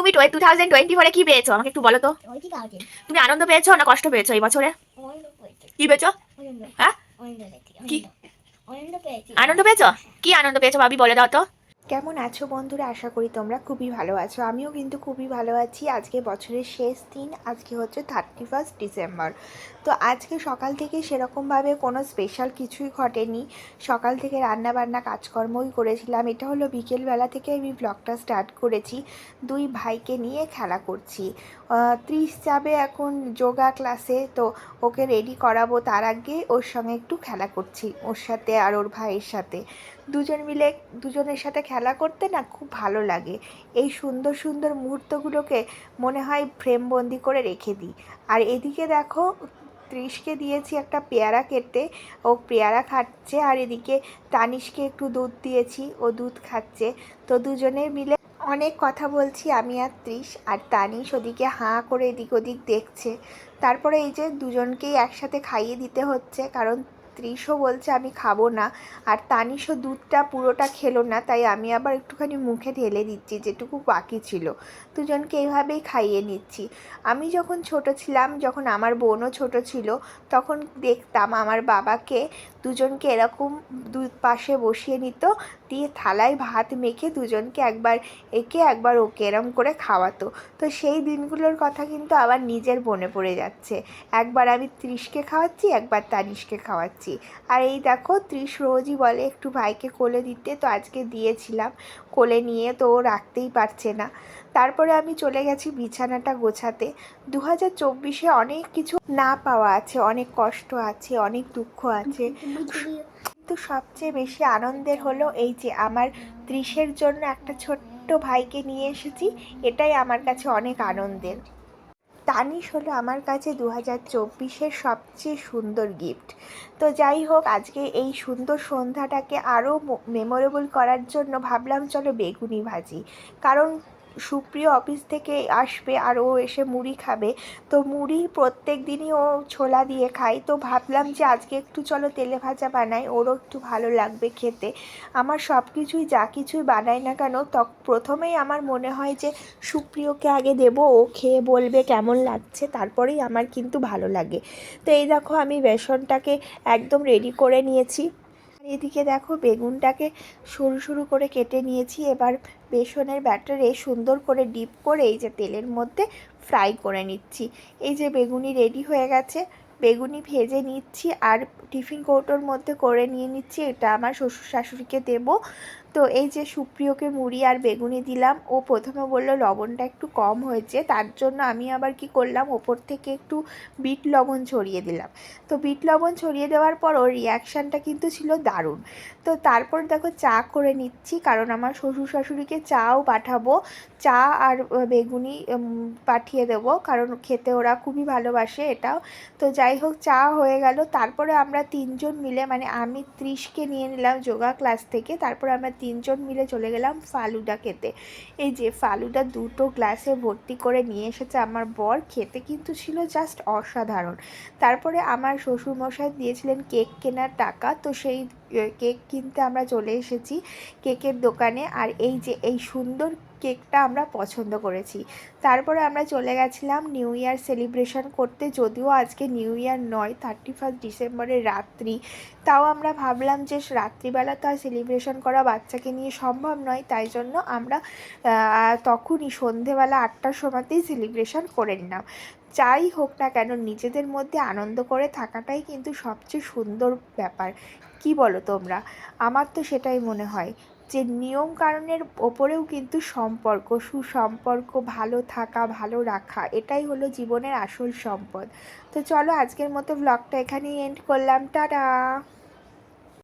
তুমি two thousand twenty ফোরে কি পেয়েছ? আমাকে একটু বলো তো। তুমি আনন্দ পেয়েছ না কষ্ট পেয়েছ এই বছরে? কি পেয়েছ? হ্যাঁ? কি? আনন্দ আনন্দ পেয়েছ? কি আনন্দ পেয়েছ ভাবি বলে দাও তো। কেমন আছো বন্ধুরা? আশা করি তোমরা খুবই ভালো আছো। আমিও কিন্তু খুবই ভালো আছি। আজকে বছরের শেষ দিন, আজকে হচ্ছে থার্টি ফার্স্ট ডিসেম্বর তো আজকে সকাল থেকে সেরকমভাবে কোনো স্পেশাল কিছুই ঘটেনি। সকাল থেকে রান্না বান্না কাজকর্মই করেছিলাম। এটা হলো বিকেলবেলা থেকে আমি ব্লগটা স্টার্ট করেছি। দুই ভাইকে নিয়ে খেলা করছি। ত্রিশ যাবে এখন যোগা ক্লাসে তো ওকে রেডি করাবো তার আগে ওর সঙ্গে একটু খেলা করছি, ওর সাথে আর ওর ভাইয়ের সাথে। দুজন মিলে, দুজনের সাথে খেলা করতে না খুব ভালো লাগে। এই সুন্দর সুন্দর মুহূর্তগুলোকে মনে হয় ফ্রেমবন্দি করে রেখে দিই। আর এদিকে দেখো, ত্রিশকে দিয়েছি একটা পেয়ারা কেটে। ও পেয়ারা খাচ্ছে আর এদিকে তানিশকে একটু দুধ দিয়েছি, ও দুধ খাচ্ছে। তো দুজনে মিলে অনেক কথা বলছি, আমি আর ত্রিশ। আর তানিশ ওদিকে হাঁ করে এদিক ওদিক দেখছে। তারপরে এই যে দুজনকেই একসাথে খাইয়ে দিতে হচ্ছে, কারণ ত্রিশও বলছে, আমি খাব না। আর তানিশও দুধটা পুরোটা খেলো না, তাই আমি আবার একটুখানি মুখে ঢেলে দিচ্ছি, যেটুকু বাকি ছিল। দুজনকে এইভাবেই খাইয়ে নিচ্ছি। আমি যখন ছোট ছিলাম, যখন আমার বোনও ছোট ছিল, তখন দেখতাম আমার বাবাকে দুজনকে এরকম দুধ পাশে বসিয়ে নিত দিয়ে থালায় ভাত মেখে দুজনকে একবার, একে একবার ওকে এরম করে খাওয়াতো। তো সেই দিনগুলোর কথা কিন্তু আবার নিজের মনে পড়ে যাচ্ছে। একবার আমি ত্রিশকে খাওয়াচ্ছি, একবার তানিশকে খাওয়াচ্ছি। আর এই দেখো, ত্রিশ রোজই বলে একটু ভাইকে কোলে দিতে তো আজকে দিয়েছিলাম। কোলে নিয়ে তো ও রাখতেই পারছে না। তারপরে আমি চলে গেছি বিছানাটা গোছাতে। দু হাজার চব্বিশে অনেক কিছু না পাওয়া আছে, অনেক কষ্ট আছে, অনেক দুঃখ আছে। কিন্তু সবচেয়ে বেশি আনন্দের হলো এই যে আমার ত্রিশের জন্য একটা ছোট্ট ভাইকে নিয়ে এসেছি, এটাই আমার কাছে অনেক আনন্দের। তানিশ হলো আমার কাছে দু হাজার চব্বিশের সবচেয়ে সুন্দর গিফট তো যাই হোক, আজকে এই সুন্দর সন্ধ্যাটাকে আরও মেমোরেবল করার জন্য ভাবলাম চলো বেগুনি ভাজি। কারণ সুপ্রিয় অফিস থেকে আসবে আর ও এসে মুড়ি খাবে। তো মুড়ি প্রত্যেক দিনই ও ছোলা দিয়ে খায়। তো ভাবলাম যে আজকে একটু চলো তেলে ভাজা বানাই। ওরও একটু ভালো লাগবে খেতে। আমার সব কিছুই যা কিছুই বানাই না কেন তখ প্রথমেই আমার মনে হয় যে সুপ্রিয়কে আগে দেব। ও খেয়ে বলবে কেমন লাগছে, তারপরেই আমার কিন্তু ভালো লাগে। তো এই দেখো আমি বেসনটাকে একদম রেডি করে নিয়েছি। আর এদিকে দেখো বেগুনটাকে সরু সরু করে কেটে নিয়েছি। এবার বেসনের ব্যাটারে সুন্দর করে ডিপ করে এই যে তেলের মধ্যে ফ্রাই করে নিচ্ছি। এই যে বেগুনি রেডি হয়ে গেছে, বেগুনি ভেজে নিচ্ছি আর টিফিন কৌটোর মধ্যে করে নিয়ে নিচ্ছি। এটা আমার শ্বশুর শাশুড়িকে দেব। তো এই যে সুপ্রিয়কে মুড়ি আর বেগুনি দিলাম, ও প্রথমে বলল লবণটা একটু কম হয়েছে, তার জন্য আমি আবার কি করলাম, ওপর থেকে একটু বিট লবণ ছড়িয়ে দিলাম। তো বিট লবণ ছড়িয়ে দেওয়ার পর ওর রিয়াকশানটা কিন্তু ছিল দারুণ। তো তারপর দেখো চা করে নিচ্ছি, কারণ আমার শ্বশুর শাশুড়িকে চাও পাঠাবো, চা আর বেগুনি পাঠিয়ে দেবো, কারণ খেতে ওরা খুবই ভালোবাসে এটাও। তো যাই হোক, চা হয়ে গেল, তারপরে আমরা তিনজন মিলে মানে আমি ত্রিশকে নিয়ে নিলাম যোগা ক্লাস থেকে, তারপরে আমরা তিনজন মিলে চলে গেলাম ফালুডা খেতে। এই যে ফালুডা দুটো গ্লাসে ভর্তি করে নিয়ে এসেছে আমার বর, খেতে কিন্তু ছিল জাস্ট অসাধারণ। তারপরে আমার শ্বশুরমশাই দিয়েছিলেন কেক কেনার টাকা, তো সেই কেক কিনতে আমরা চলে এসেছি কেকের দোকানে। আর এই যে, এই সুন্দর কেকটা আমরা পছন্দ করেছি। তারপরে আমরা চলে গেছিলাম নিউ ইয়ার সেলিব্রেশন করতে। যদিও আজকে নিউ ইয়ার নয় থার্টি ফার্স্ট ডিসেম্বরের রাত্রি। তাও আমরা ভাবলাম যে রাত্রিবেলা তো আর সেলিব্রেশন করা বাচ্চাকে নিয়ে সম্ভব নয়। তাই জন্য আমরা তখনই সন্ধেবেলা আটটার সময়তেই সেলিব্রেশন করে নিলাম। যাই হোক না কেন, নিজেদের মধ্যে আনন্দ করে থাকাটাই কিন্তু সবচেয়ে সুন্দর ব্যাপার। কি বলো তোমরা? আমার তো সেটাই মনে হয় যে নিয়ম কারণের ওপরেও কিন্তু সম্পর্ক, সুসম্পর্ক, ভালো থাকা, ভালো রাখা, এটাই হলো জীবনের আসল সম্পদ। তো চলো আজকের মতো ব্লগটা এখানেই এন্ড করলাম। টাটা!